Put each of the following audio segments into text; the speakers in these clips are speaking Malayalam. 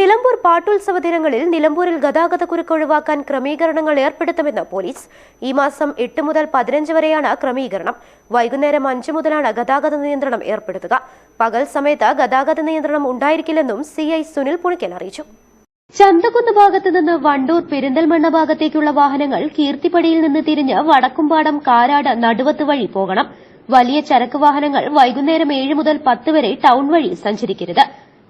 Nilambur പാട്ടുത്സവ ദിനങ്ങളിൽ നിലമ്പൂരിൽ ഗതാഗത കുരുക്ക് ഒഴിവാക്കാൻ ക്രമീകരണങ്ങൾ ഏർപ്പെടുത്തുമെന്ന് പോലീസ്. ഈ മാസം എട്ട് മുതൽ പതിനഞ്ച് വരെയാണ് ക്രമീകരണം. വൈകുന്നേരം അഞ്ച് മുതലാണ് ഗതാഗത നിയന്ത്രണം ഏർപ്പെടുത്തുക. പകൽ സമയത്ത് ഗതാഗത നിയന്ത്രണം ഉണ്ടായിരിക്കില്ലെന്നും സി ഐ സുനിൽ പുണിക്കൽ അറിയിച്ചു. ചന്തകുന്ന് ഭാഗത്ത് നിന്ന് വണ്ടൂർ പെരിന്തൽമണ്ണ ഭാഗത്തേക്കുള്ള വാഹനങ്ങൾ കീർത്തിപ്പടിയിൽ നിന്ന് തിരിഞ്ഞ് വടക്കുംപാടം കാരാട് നടുവത്ത് വഴി പോകണം. വലിയ ചരക്ക് വാഹനങ്ങൾ വൈകുന്നേരം ഏഴ് മുതൽ പത്ത് വരെ ടൌൺ വഴി സഞ്ചരിക്കരുത്.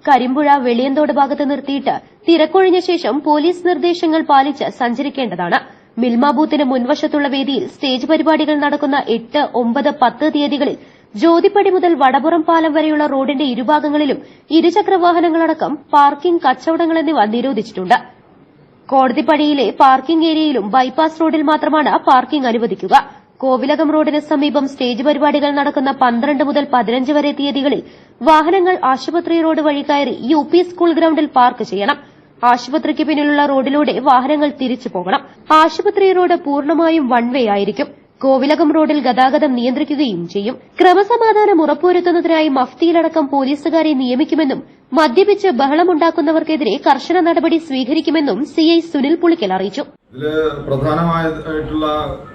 കരിമ്പുഴ വെളിയന്തോട് ഭാഗത്ത് നിർത്തിയിട്ട് തിരക്കൊഴിഞ്ഞ ശേഷം പോലീസ് നിർദ്ദേശങ്ങൾ പാലിച്ച് സഞ്ചരിക്കേണ്ടതാണ്. മിൽമ ബൂത്തിന് മുൻവശത്തുള്ള വേദിയിൽ സ്റ്റേജ് പരിപാടികൾ നടക്കുന്ന എട്ട് ഒമ്പത് പത്ത് തീയതികളിൽ ജ്യോതിപ്പടി മുതൽ വടപുറം പാലം വരെയുള്ള റോഡിന്റെ ഇരുഭാഗങ്ങളിലും ഇരുചക്ര വാഹനങ്ങളടക്കം പാർക്കിംഗ് കച്ചവടങ്ങൾ എന്നിവ നിരോധിച്ചിട്ടുണ്ട്. കോടതിപ്പടിയിലെ പാർക്കിംഗ് ഏരിയയിലും ബൈപ്പാസ് റോഡിൽ മാത്രമാണ് പാർക്കിംഗ് അനുവദിക്കുക. കോവിലകം റോഡിന് സമീപം സ്റ്റേജ് പരിപാടികൾ നടക്കുന്ന പന്ത്രണ്ട് മുതൽ പതിനഞ്ച് വരെ തീയതികളിൽ വാഹനങ്ങൾ ആശുപത്രി റോഡ് വഴി കയറി യു പി സ്കൂൾ ഗ്രൌണ്ടിൽ പാർക്ക് ചെയ്യണം. ആശുപത്രിക്ക് പിന്നിലുള്ള റോഡിലൂടെ വാഹനങ്ങൾ തിരിച്ചു പോകണം. ആശുപത്രി റോഡ് പൂർണമായും വൺ വേ ആയിരിക്കും. കോവിലകം റോഡിൽ ഗതാഗതം നിയന്ത്രിക്കുകയും ചെയ്യും. ക്രമസമാധാനം ഉറപ്പുവരുത്തുന്നതിനായി മഫ്തിയിലടക്കം പോലീസുകാരെ നിയമിക്കുമെന്നും മദ്യപിച്ച് ബഹളമുണ്ടാക്കുന്നവർക്കെതിരെ കർശന നടപടി സ്വീകരിക്കുമെന്നും സിഐ സുനിൽ പുളിക്കൽ അറിയിച്ചു. ഇതിൽ പ്രധാനമായിട്ടുള്ള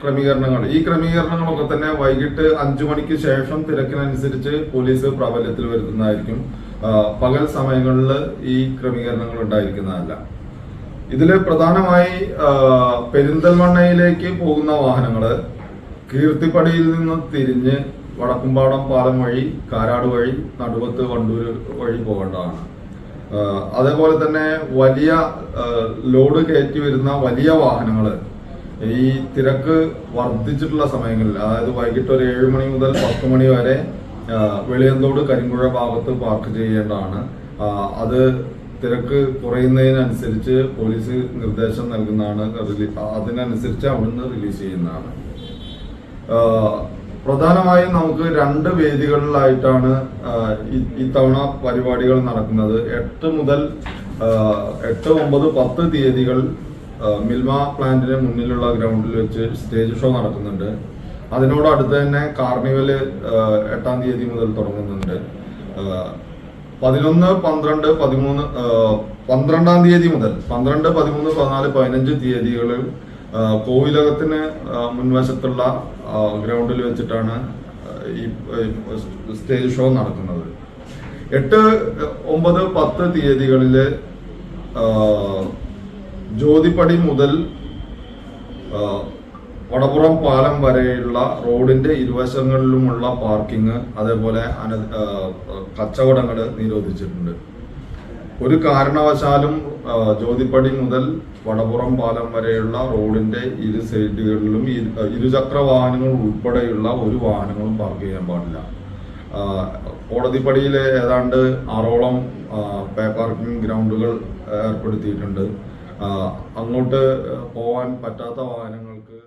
ക്രമീകരണങ്ങൾ. ഈ ക്രമീകരണങ്ങളൊക്കെ തന്നെ വൈകിട്ട് അഞ്ചു മണിക്ക് ശേഷം തിരക്കിനനുസരിച്ച് പോലീസ് പ്രാബല്യത്തിൽ വരുത്തുന്നതായിരിക്കും. പകൽ സമയങ്ങളിൽ ഈ ക്രമീകരണങ്ങൾ ഉണ്ടായിരിക്കുന്നതല്ല. ഇതിൽ പ്രധാനമായി പെരിന്തൽമണ്ണയിലേക്ക് പോകുന്ന വാഹനങ്ങൾ കീർത്തിപ്പടിയിൽ നിന്ന് തിരിഞ്ഞ് വടക്കുംപാടം പാലം വഴി കാരാട് വഴി നടുവത്ത് വണ്ടൂർ വഴി പോകേണ്ടതാണ്. അതേപോലെ തന്നെ വലിയ ലോഡ് കയറ്റി വരുന്ന വലിയ വാഹനങ്ങൾ ഈ തിരക്ക് വർദ്ധിച്ചിട്ടുള്ള സമയങ്ങളിൽ അതായത് വൈകിട്ട് ഒരു ഏഴ് മണി മുതൽ പത്ത് മണി വരെ വെളിയന്തോട് കരിമ്പുഴ ഭാഗത്ത് പാർക്ക് ചെയ്യേണ്ടതാണ്. അത് തിരക്ക് കുറയുന്നതിനനുസരിച്ച് പോലീസ് നിർദ്ദേശം നൽകുന്നതാണ് അതിനനുസരിച്ച് അവിടുന്ന് റിലീസ് ചെയ്യുന്നതാണ്. പ്രധാനമായും നമുക്ക് രണ്ട് വേദികളിലായിട്ടാണ് ഇത്തവണ പരിപാടികൾ നടക്കുന്നത്. എട്ട് മുതൽ എട്ട് ഒമ്പത് പത്ത് തീയതികൾ മിൽമ പ്ലാന്റിന് മുന്നിലുള്ള ഗ്രൗണ്ടിൽ വെച്ച് സ്റ്റേജ് ഷോ നടക്കുന്നുണ്ട് അതിനോടടുത്ത് തന്നെ കാർണിവൽ എട്ടാം തീയതി മുതൽ തുടങ്ങുന്നുണ്ട്. പതിനൊന്ന് പന്ത്രണ്ട് പതിമൂന്ന് പന്ത്രണ്ടാം തീയതി മുതൽ പന്ത്രണ്ട് പതിമൂന്ന് പതിനാല് പതിനഞ്ച് തീയതികളിൽ കോവിലകത്തിന് മുൻവശത്തുള്ള ഗ്രൗണ്ടിൽ വെച്ചിട്ടാണ് ഈ സ്റ്റേജ് ഷോ നടക്കുന്നത്. എട്ട് ഒമ്പത് പത്ത് തീയതികളിൽ ജ്യോതിപ്പടി മുതൽ വടപുറം പാലം വരെയുള്ള റോഡിന്റെ ഇരുവശങ്ങളിലുമുള്ള പാർക്കിംഗ് അതേപോലെ അന കച്ചവടങ്ങൾ നിരോധിച്ചിട്ടുണ്ട്. ഒരു കാരണവശാലും ജ്യോതിപ്പടി മുതൽ വടപുറം പാലം വരെയുള്ള റോഡിന്റെ ഇരു സൈഡുകളിലും ഇരു- ഇരുചക്ര വാഹനങ്ങൾ ഉൾപ്പെടെയുള്ള ഒരു വാഹനങ്ങളും പാർക്ക് ചെയ്യാൻ പാടില്ല. കോടതിപ്പടിയിലെ ഏതാണ്ട് ആറോളം പേ പാർക്കിംഗ് ഗ്രൗണ്ടുകൾ ഏർപ്പെടുത്തിയിട്ടുണ്ട്. അങ്ങോട്ട് പോവാൻ പറ്റാത്ത വാഹനങ്ങൾക്ക്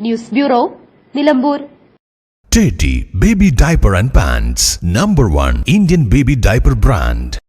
news bureau Nilambur. Teddy baby diaper and pants number one Indian baby diaper brand.